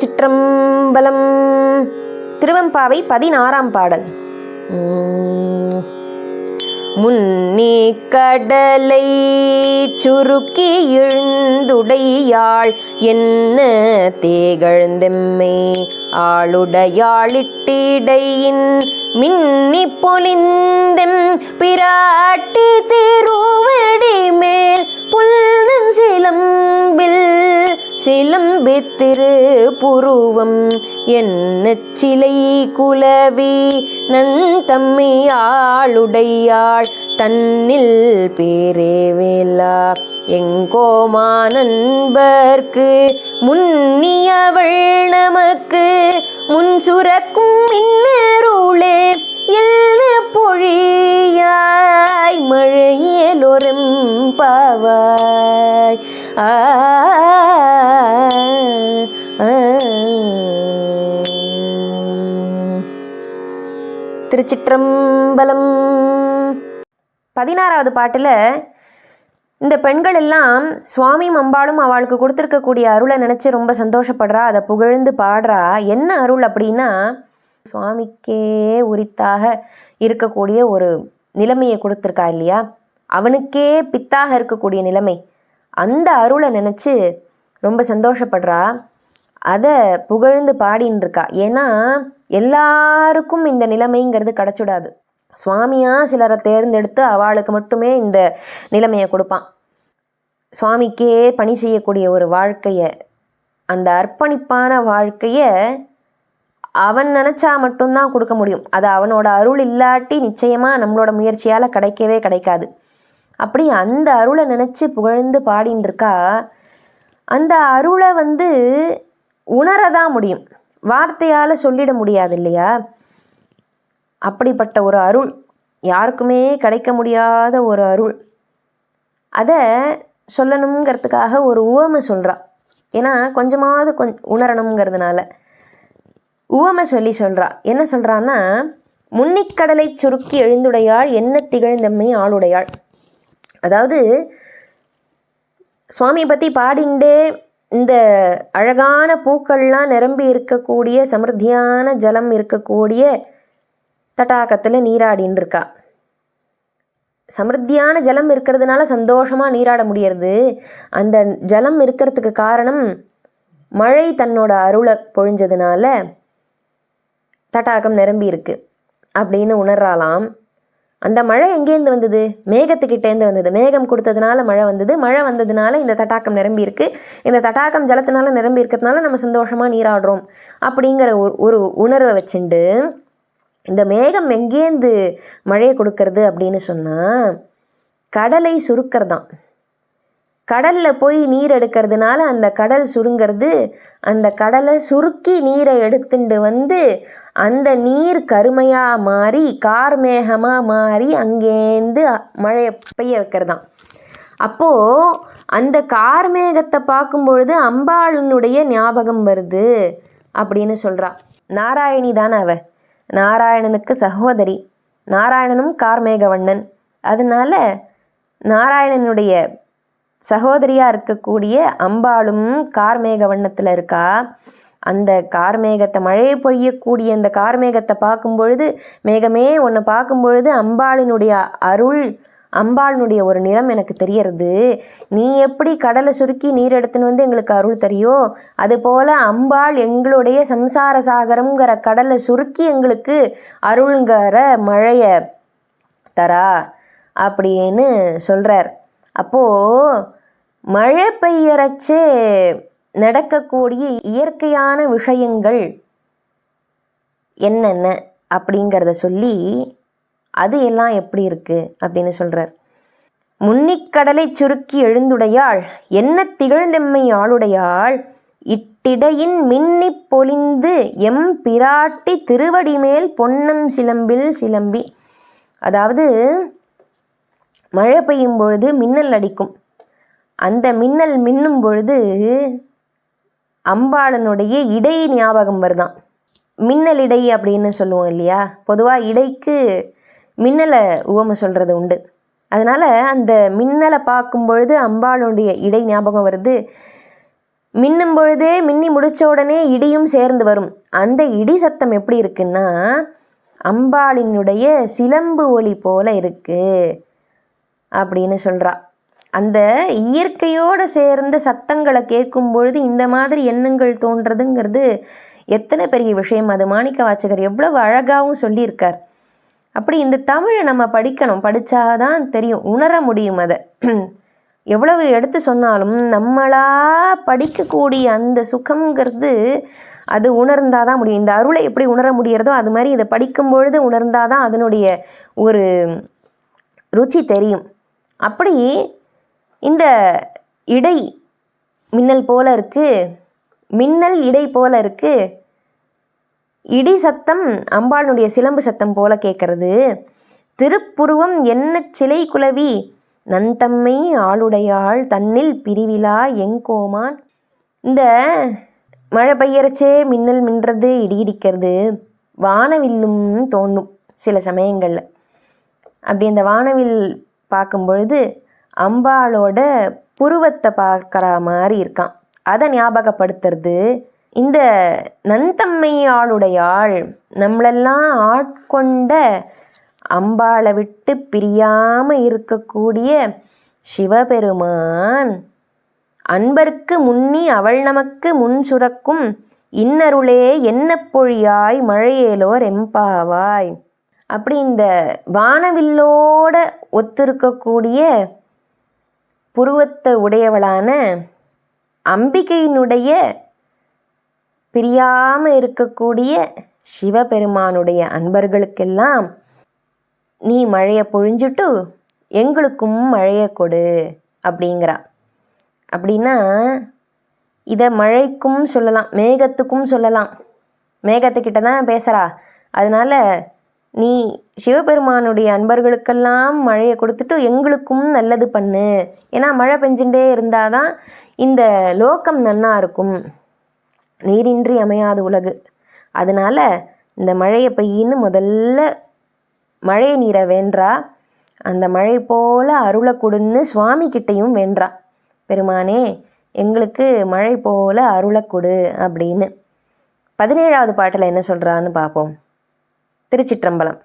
திருச்சிற்றம்பலம். திருவெம்பாவை பதினாறாம் பாடல். முன்னே கடலை சுருக்கி எழுந்துடையாள். என்ன தேகழ்ந்தெம்மை ஆளுடையாளிட்டிடையின். மின்னி பொலிந்தெம் பிராட்டி திருவடி மேல் புல்லும் சிலம்பில் சிலம்பித்திரு புருவம். என்ன சிலை குலவி நந்தம்மையாளுடையாள் தன்னில் பேரேவேலா எங்கோமா நண்பர்க்கு முன்னியவள் நமக்கு முன் சுரக்கும் இன்னருளே எல்ல பொழியாய் மழையலொரும் பாவாய். ஆ. திருச்சிற்றம்பலம். பதினாறாவது பாட்டில் இந்த பெண்கள் எல்லாம் சுவாமி அம்பாளும் அவளுக்கு கொடுத்துருக்கக்கூடிய அருளை நினச்சி ரொம்ப சந்தோஷப்படுறா அதை புகழ்ந்து பாடுறா. என்ன அருள் அப்படின்னா சுவாமிக்கே உரித்தாக இருக்கக்கூடிய ஒரு நிலைமையை கொடுத்துருக்கா இல்லையா? அவனுக்கே பித்தாக இருக்கக்கூடிய நிலைமை. அந்த அருளை நினச்சி ரொம்ப சந்தோஷப்படுறா. அதை புகழ்ந்து பாடின்னு இருக்கா ஏன்னா எல்லாருக்கும் இந்த நிலைமைங்கிறது கிடச்சிடாது. சுவாமியாக சிலரை தேர்ந்தெடுத்து அவளுக்கு மட்டுமே இந்த நிலைமையை கொடுப்பான். சுவாமிக்கே பணி செய்யக்கூடிய ஒரு வாழ்க்கையை அந்த அர்ப்பணிப்பான வாழ்க்கையை அவன் நினச்சா மட்டும்தான் கொடுக்க முடியும். அது அவனோட அருள் இல்லாட்டி நிச்சயமாக நம்மளோட முயற்சியால் கிடைக்கவே கிடைக்காது. அப்படி அந்த அருளை நினச்சி புகழ்ந்து பாடின்னு இருக்கா அந்த அருளை வந்து உணரதான் முடியும். வார்த்தையால் சொல்லிட முடியாது இல்லையா அப்படிப்பட்ட ஒரு அருள் யாருக்குமே கிடைக்க முடியாத ஒரு அருள். அதை சொல்லணுங்கிறதுக்காக ஒரு உவமை சொல்கிறா ஏன்னா கொஞ்சமாவது கொஞ் உணரணுங்கிறதுனால உவமை சொல்லி சொல்கிறா என்ன சொல்கிறான்னா முன்னிக்கடலை சுருக்கி எழுந்துடையாள் என்ன திகழ்ந்தம்மை ஆளுடையாள். அதாவது சுவாமியை பற்றி பாடிண்டே இந்த அழகான பூக்கள்லாம் நிரம்பி இருக்கக்கூடிய சமிருத்தியான ஜலம் இருக்கக்கூடிய தடாகத்தில் நீராடின்னு இருக்கா சமிருத்தியான ஜலம் இருக்கிறதுனால சந்தோஷமாக நீராட முடியறது. அந்த ஜலம் இருக்கிறதுக்கு காரணம் மழை தன்னோட அருளை பொழிஞ்சதுனால தடாகம் நிரம்பி இருக்கு அப்படின்னு உணர்றாலாம் அந்த மழை எங்கேருந்து வந்தது? மேகத்துக்கிட்டேருந்து வந்தது. மேகம் கொடுத்ததுனால மழை வந்தது. மழை வந்ததுனால இந்த தட்டாக்கம் நிரம்பி இந்த தட்டாக்கம் ஜலத்தினால நிரம்பி இருக்கிறதுனால நம்ம சந்தோஷமாக நீராடுறோம். அப்படிங்கிற ஒரு ஒரு உணர்வை வச்சுண்டு இந்த மேகம் எங்கேருந்து மழையை கொடுக்கறது அப்படின்னு சொன்னால் கடலை சுருக்கிறதான். கடலில் போய் நீர் எடுக்கிறதுனால அந்த கடல் சுருங்கிறது அந்த கடலை சுருக்கி நீரை எடுத்துட்டு வந்து அந்த நீர் கருமையாக மாறி கார்மேகமாக மாறி அங்கேருந்து மழையை பெய்ய வைக்கிறதாம். அப்போது அந்த கார்மேகத்தை பார்க்கும் பொழுது அம்பாளினுடைய ஞாபகம் வருது அப்படின்னு சொல்கிறா நாராயணி தானே அவ? நாராயணனுக்கு சகோதரி. நாராயணனும் கார்மேகவண்ணன் அதனால நாராயணனுடைய சகோதரியாக இருக்கக்கூடிய அம்பாளும் கார்மேக வண்ணத்தில் இருக்கா. அந்த கார்மேகத்தை மழையை பொழியக்கூடிய அந்த கார்மேகத்தை பார்க்கும் பொழுது மேகமே உன்னை பார்க்கும் பொழுது அம்பாளினுடைய அருள் அம்பாளினுடைய ஒரு நிறம் எனக்கு தெரியறது. நீ எப்படி கடலை சுருக்கி நீர் எடுத்துன்னு வந்து எங்களுக்கு அருள் தரியோ அதுபோல் அம்பாள் எங்களுடைய சம்சார சாகரம்ங்கிற கடலை சுருக்கி எங்களுக்கு அருள்ங்கிற மழையை தரா அப்படின்னு சொல்கிறார் அப்போது மழை பெய்யறச்சே நடக்கக்கூடிய இயற்கையான விஷயங்கள் என்னென்ன அப்படிங்கிறத சொல்லி அது எல்லாம் எப்படி இருக்குது அப்படின்னு சொல்கிறார் முன்னிக்கடலை சுருக்கி எழுந்துடையாள் என்ன திகழ்ந்தெம்மை ஆளுடையாள் இட்டிடையின் மின்னிப் பொலிந்து எம் பிராட்டி திருவடி மேல் பொன்னம் சிலம்பில் சிலம்பி. அதாவது மழை பெய்யும் பொழுது மின்னல் அடிக்கும். அந்த மின்னல் மின்னும் பொழுது அம்பாளனுடைய இடை ஞாபகம் வருதான் மின்னல் இடை அப்படின்னு சொல்லுவோம் இல்லையா? பொதுவாக இடைக்கு மின்னலை உவமை சொல்கிறது உண்டு. அதனால் அந்த மின்னலை பார்க்கும் பொழுது அம்பாளுடைய இடை ஞாபகம் வருது. மின்னும் பொழுதே மின்னி முடித்த உடனே இடியும் சேர்ந்து வரும். அந்த இடி சத்தம் எப்படி இருக்குன்னா அம்பாளினுடைய சிலம்பு ஒளி போல இருக்குது அப்படின்னு சொல்கிறா அந்த இயற்கையோடு சேர்ந்த சத்தங்களை கேட்கும் பொழுது இந்த மாதிரி எண்ணங்கள் தோன்றதுங்கிறது எத்தனை பெரிய விஷயம். அது மாணிக்க வாச்சகர் எவ்வளவு அழகாகவும் சொல்லியிருக்கார். அப்படி இந்த தமிழை நம்ம படிக்கணும். படித்தாதான் தெரியும். உணர முடியும் அதை. எவ்வளவு எடுத்து சொன்னாலும் நம்மளா படிக்கக்கூடிய அந்த சுகங்கிறது அது உணர்ந்தால் தான் முடியும். இந்த அருளை எப்படி உணர முடிகிறதோ அது மாதிரி இதை படிக்கும் பொழுது உணர்ந்தாதான் அதனுடைய ஒரு ருச்சி தெரியும். அப்படி இந்த இடை மின்னல் போல இருக்குது மின்னல் இடை போல இருக்குது இடி சத்தம் அம்பாளுடைய சிலம்பு சத்தம் போல கேட்கறது. திருப்புருவம் என்ன சிலை குலவி நன்தம்மை ஆளுடையாள் தன்னில் பிரிவிலா எங்கோமான்? இந்த மழை பெய்யறச்சே மின்னல் மின்றது இடி இடிக்கிறது. வானவில்லும் தோணும் சில சமயங்களில். அப்படி அந்த வானவில் பார்க்கும் பொழுது அம்பாளோட புருவத்தை பார்க்குற மாதிரி இருக்கான். அதை ஞாபகப்படுத்துறது இந்த நன்தம்மை ஆளுடையாள் நம்மளெல்லாம் ஆட்கொண்ட அம்பாளை விட்டு பிரியாமல் இருக்கக்கூடிய சிவபெருமான் அன்பர்க்கு முன்னி அவள் நமக்கு முன் சுரக்கும் இன்னருளே என்ன பொழியாய் மழையேலோர் எம்பாவாய். அப்படி இந்த வானவில்லோட ஒத்திருக்கக்கூடிய புருவத்தை உடையவளான அம்பிகையினுடைய பிரியாமல் இருக்கக்கூடிய சிவபெருமானுடைய அன்பர்களுக்கெல்லாம் நீ மழையை பொழிஞ்சிட்டு எங்களுக்கும் மழையை கொடு அப்படிங்கிறா. அப்படின்னா இதை மழைக்கும் சொல்லலாம் மேகத்துக்கும் சொல்லலாம். மேகத்துக்கிட்ட தான் பேசுகிறா அதனால் நீ சிவபெருமானுடைய அன்பர்களுக்கெல்லாம் மழையை கொடுத்துட்டு எங்களுக்கும் நல்லது பண்ணு. ஏன்னா மழை பெஞ்சுட்டே இருந்தால் தான் இந்த லோக்கம் நன்னா இருக்கும். நீரின்றி அமையாது உலகு. அதனால் இந்த மழையை பெய்யின்னு முதல்ல மழை நீரை வேண்டா அந்த மழை போல அருளை கொடுன்னு சுவாமி கிட்டையும் வேண்டா பெருமானே எங்களுக்கு மழை போல அருளை கொடு அப்படின்னு. பதினேழாவது பாட்டில் என்ன சொல்கிறான்னு பார்ப்போம் திருச்சிற்றம்பலம்.